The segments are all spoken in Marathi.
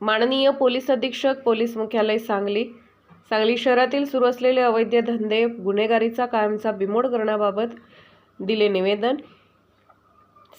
माननीय पोलीस अधीक्षक पोलीस मुख्यालय सांगली. सांगली शहरातील सुरू असलेले अवैध धंदे गुन्हेगारीचा कायमचा बिमोड करण्याबाबत दिले निवेदन.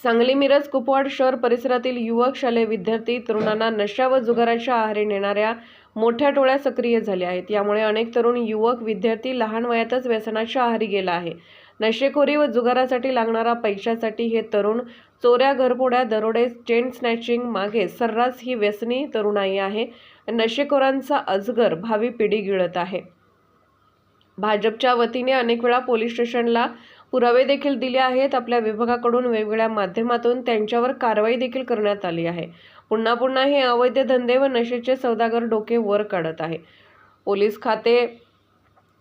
सांगली मिरज कुपवाड शहर परिसरातील युवक शालेय विद्यार्थी तरुणांना नशा व जुगाराच्या आहारी नेणाऱ्या मोठ्या टोळ्या सक्रिय झाल्या आहेत. यामुळे अनेक तरुण युवक विद्यार्थी लहान वयातच व्यसनाच्या आहारी गेला आहे. नशेखोरी व जुगारासाठी लागणारा पैशासाठी हे तरुण चोऱ्या घरफोड्या दरोडे चेन स्नॅचिंग मागे सर्रास ही व्यसनी तरुणाई आहे. नशेखोरांचा अजगर भावी पिढी गिळत आहे. भाजपच्या वतीने अनेक वेळा पोलीस स्टेशनला पुरावे देखील दिले आहेत. आपल्या विभागाकडून वेगवेगळ्या माध्यमातून त्यांच्यावर कारवाई देखील करण्यात आली आहे. पुन्हा पुन्हा हे अवैध धंदे व नशेचे सौदागर डोके वर काढत आहे. पोलीस खाते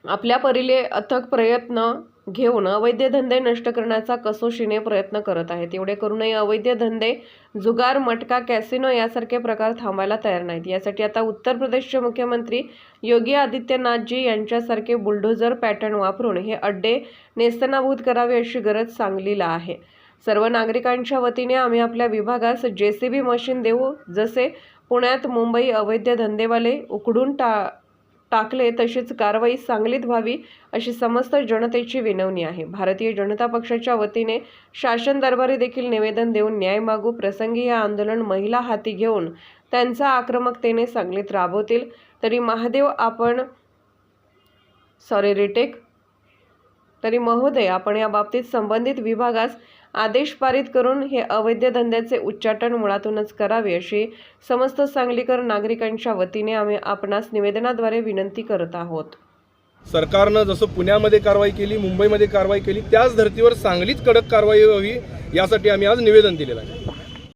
आपल्या परीले अथक प्रयत्न घेऊन अवैध धंदे नष्ट करण्याचा कसोशीने प्रयत्न करत आहेत. एवढे करूनही अवैध धंदे जुगार मटका कॅसिनो यासारखे प्रकार थांबायला तयार नाहीत. यासाठी आता उत्तर प्रदेशचे मुख्यमंत्री योगी आदित्यनाथजी यांच्यासारखे बुलडोझर पॅटर्न वापरून हे अड्डे नेस्तनाभूत करावे अशी गरज सांगलीला आहे. सर्व नागरिकांच्या वतीने आम्ही आपल्या विभागास जे सी बी मशीन देऊ. जसे पुण्यात मुंबई अवैध धंदेवाले उकडून टा टाकले तशीच कारवाई सांगलीत व्हावी अशी समस्त जनतेची विनवणी आहे. भारतीय जनता पक्षाच्या वतीने शासन दरबारी देखील निवेदन देऊन न्याय मागू प्रसंगी हे आंदोलन महिला हाती घेऊन त्यांचा आक्रमकतेने सांगलीत राबवतील. तरी महादेव आपण सॉरी रिटेक तरी महोदय आपण या बाबतीत संबंधित विभागास आदेश पारित करून हे अवैध धंद्याचे उच्चाटन मुळातूनच करावे अशी समस्त सांगलीकर नागरिकांच्या वतीने आम्ही आपणास निवेदनाद्वारे विनंती करत आहोत. सरकारनं जसं पुण्यामध्ये कारवाई केली मुंबईमध्ये कारवाई केली त्याच धर्तीवर सांगलीत कडक कारवाई व्हावी यासाठी आम्ही आज निवेदन दिलेलं आहे.